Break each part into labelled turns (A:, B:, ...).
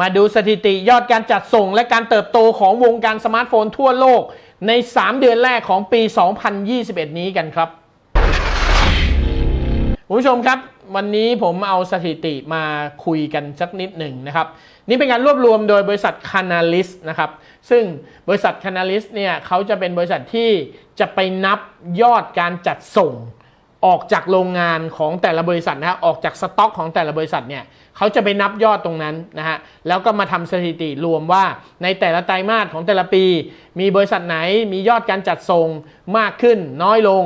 A: มาดูสถิติยอดการจัดส่งและการเติบโตของวงการสมาร์ทโฟนทั่วโลก ใน 3 เดือนแรกของปี 2021 นี้กันครับคุณผู้ชมครับ วันนี้ผมเอาสถิติมาคุยกันสักนิดหนึ่งนะครับ นี่เป็นการรวบรวมโดยบริษัท Canalis นะครับ ซึ่งบริษัท Canalis เนี่ยเขาจะเป็นบริษัทที่จะไปนับยอดการจัดส่ง ออกจากโรงงานของแต่ละบริษัทนะฮะออกจากสต็อกของแต่ละบริษัทเนี่ยเขาจะไปนับยอดตรงนั้นนะฮะแล้วก็มาทำสถิติรวมว่าในแต่ละไตรมาสของแต่ละปี มีบริษัทไหนมียอดการจัดส่งมากขึ้นน้อยลง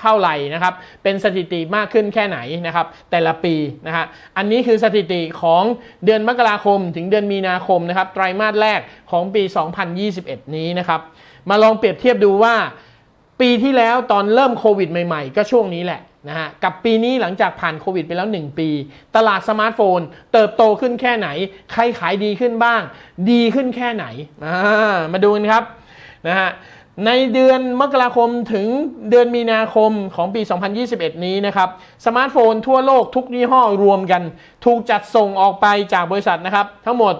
A: เท่าไหร่นะครับเป็นสถิติมากขึ้นแค่ไหนนะครับแต่ละปีนะฮะอันนี้คือสถิติของเดือนมกราคมถึงเดือนมีนาคมนะครับไตรมาสแรกของปี 2021 นี้นะครับมาลองเปรียบเทียบดูว่า ปีที่แล้วตอนเริ่มโควิดใหม่ๆ ก็ช่วงนี้แหละนะฮะกับปีนี้หลังจากผ่านโควิดไปแล้ว 1 ปี ตลาดสมาร์ทโฟน เติบโตขึ้นแค่ไหน ใครขายดีขึ้นบ้าง ดีขึ้นแค่ไหนอ่ามาดูกันครับนะฮะในเดือนมกราคมถึงเดือนมีนาคมของปี 2021 นี้นะครับ สมาร์ทโฟนทั่วโลกทุกยี่ห้อรวมกัน ถูกจัดส่งออกไปจากบริษัทนะครับ ทั้งหมด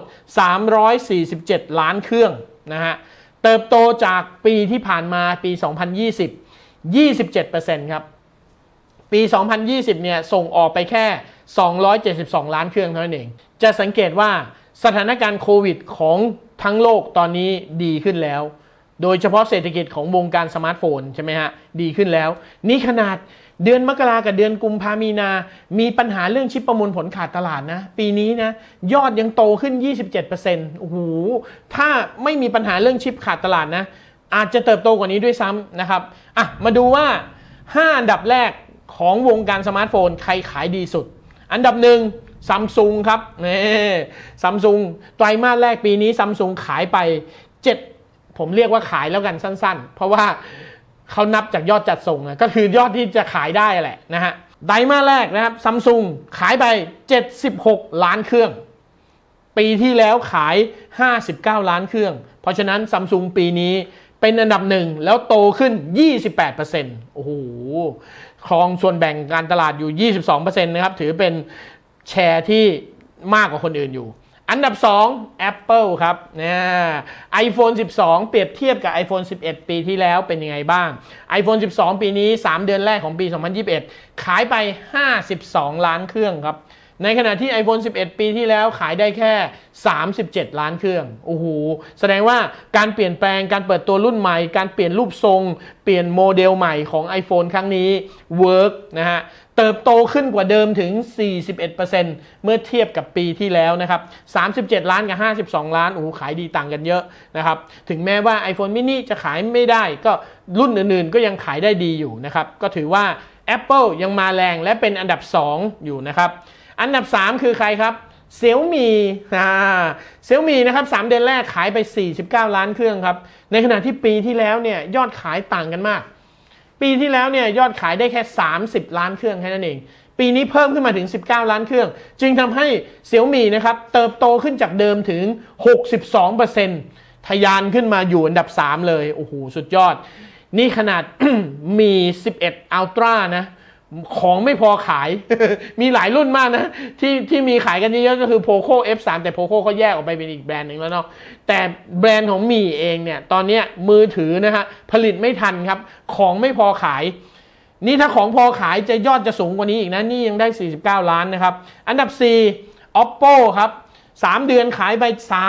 A: 347 ล้านเครื่องนะฮะ เติบโตจากปีที่ผ่านมาปี 2020 27%ครับ ปี 2020 เนี่ยส่งออกไปแค่ 272 ล้านเครื่องเท่านั้นเอง จะสังเกตว่าสถานการณ์โควิดของทั้งโลกตอนนี้ดีขึ้นแล้ว โดยเฉพาะเศรษฐกิจของวงการสมาร์ทโฟนใช่ไหมฮะ ดีขึ้นแล้ว นี่ขนาดเดือนมกรากับเดือนกุมภามีนา มีปัญหาเรื่องชิปประมูลผลขาดตลาดนะ ปีนี้นะ ยอดยังโตขึ้น 27%โอ้โห ถ้าไม่มีปัญหาเรื่องชิปขาดตลาดนะ อาจจะเติบโตกว่านี้ด้วยซ้ำนะครับ อะ มาดูว่า 5 อันดับแรกของวงการสมาร์ทโฟน ใครขายดีสุด อันดับหนึ่งซัมซุงครับนี่ซัมซุงไตรมาสแรกปีนี้ซัมซุงขายไป 7 ผมเรียกว่าขายแล้วกันสั้น ๆ เพราะว่าเขานับจากยอดจัดส่งอะก็คือยอดที่จะขายได้แหละนะฮะไตรมาสแรกนะครับซัมซุงขายไป 76 ล้านเครื่อง ปีที่แล้วขาย 59 ล้านเครื่อง เพราะฉะนั้นซัมซุงปีนี้เป็นอันดับหนึ่งแล้วโตขึ้น 28%โอ้โหครองส่วนแบ่งการตลาดอยู่ 22%นะครับ ถือเป็นแชร์ที่มากกว่าคนอื่นอยู่ อันดับ 2 Apple ครับเนี่ย iPhone 12 เปรียบเทียบกับ iPhone 11 ปีที่แล้วเป็นยังไงบ้าง iPhone 12 ปีนี้ 3 เดือนแรกของปี 2021 ขายไป 52 ล้านเครื่องครับ ในขณะที่ iPhone 11 ปีที่แล้วขายได้แค่ 37 ล้านเครื่องโอ้โหแสดงว่าการเปลี่ยนแปลงการเปิดตัวรุ่นใหม่ การเปลี่ยนรูปทรง เปลี่ยนโมเดลใหม่ของ iPhone ครั้งนี้เวิร์กนะฮะ เติบโตขึ้นกว่าเดิมถึง 41%เมื่อเทียบกับปีที่แล้วนะครับ 37 ล้านกับ 52 ล้าน โอ้โห ขายดีต่างกันเยอะนะครับ ถึงแม้ว่า iPhone mini จะขายไม่ได้ ก็รุ่นอื่นๆ ก็ยังขายได้ดีอยู่นะครับ ก็ถือว่า Apple ยังมาแรงและเป็นอันดับ 2 อยู่นะครับ อันดับ 3 คือใครครับเซี่ยมีอ่าเซี่ยมีนะครับ3เดือนแรกขายไป 49 ล้านเครื่องครับ ในขณะที่ปีที่แล้วเนี่ยยอดขายต่างกันมาก ปีที่แล้วเนี่ยยอดขายได้แค่ 30 ล้านเครื่องแค่นั้นเอง ปีนี้เพิ่มขึ้นมาถึง 19 ล้านเครื่อง จึงทำให้เซี่ยมีนะครับเติบโตขึ้นจากเดิมถึง 62%ทะยานขึ้นมาอยู่อันดับ 3 เลย โอ้โห สุดยอด นี่ขนาดมี 11 Ultra นะ ของไม่พอขาย มีหลายรุ่นมากนะ ที่ที่มีขายกันเยอะๆก็คือ Poco F3 แต่ Poco เขาแยกออกไปเป็นอีกแบรนด์หนึ่งแล้วเนาะแต่แบรนด์ของมีเองเนี่ย ตอนนี้มือถือนะฮะ ผลิตไม่ทันครับ ของไม่พอขาย นี่ถ้าของพอขายจะยอดจะสูงกว่านี้อีกนะ นี่ยังได้ 49 ล้านนะครับ อันดับ 4 Oppo ครับ 3 เดือนขายไป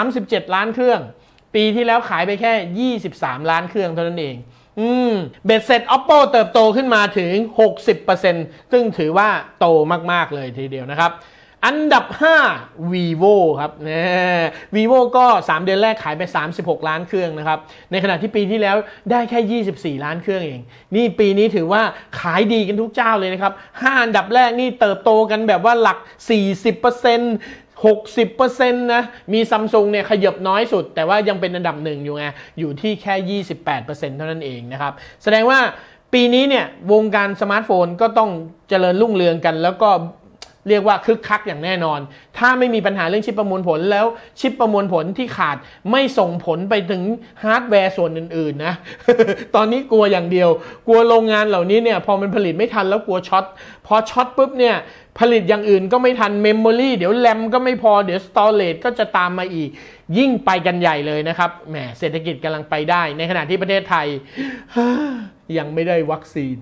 A: 37 ล้านเครื่อง ปีที่แล้วขายไปแค่ 23 ล้านเครื่องเท่านั้นเอง อืมเบ็ดเสร็จ Oppo เติบโตขึ้นมาถึง 60%ซึ่งถือว่าโตมาก ๆ เลยทีเดียวนะครับ อันดับ 5 vivo ครับนะ vivo ก็ 3 เดือนแรกขายไป 36 ล้านเครื่องนะครับ ในขณะที่ปีที่แล้วได้แค่ 24 ล้านเครื่องเอง นี่ปีนี้ถือว่าขายดีกันทุกเจ้าเลยนะครับ 5 อันดับแรกนี่เติบโตกันแบบว่าหลัก 40% 60%นะมีซัมซุงเนี่ยขยับน้อยสุด แต่ว่ายังเป็นอันดับหนึ่งอยู่ไงอยู่ที่แค่ 28%เท่านั้นเองนะครับ แสดงว่าปีนี้เนี่ยวงการสมาร์ทโฟนก็ต้องเจริญรุ่งเรืองกัน แล้วก็ เรียกว่าคึกคักอย่างแน่นอน ถ้าไม่มีปัญหาเรื่องชิปประมวลผลแล้วชิปประมวลผลที่ขาดไม่ส่งผลไปถึงฮาร์ดแวร์ส่วนอื่นๆนะ ตอนนี้กลัวอย่างเดียว กลัวโรงงานเหล่านี้เนี่ยพอมันผลิตไม่ทันแล้วกลัวช็อต พอช็อตปุ๊บเนี่ยผลิตอย่างอื่นก็ไม่ทันเมมโมรีเดี๋ยวแรมก็ไม่พอเดี๋ยวสตอเรจก็จะตามมาอีก ยิ่งไปกันใหญ่เลยนะครับ แหมเศรษฐกิจกำลังไปได้ ในขณะที่ประเทศไทย ยังไม่ได้วัคซีน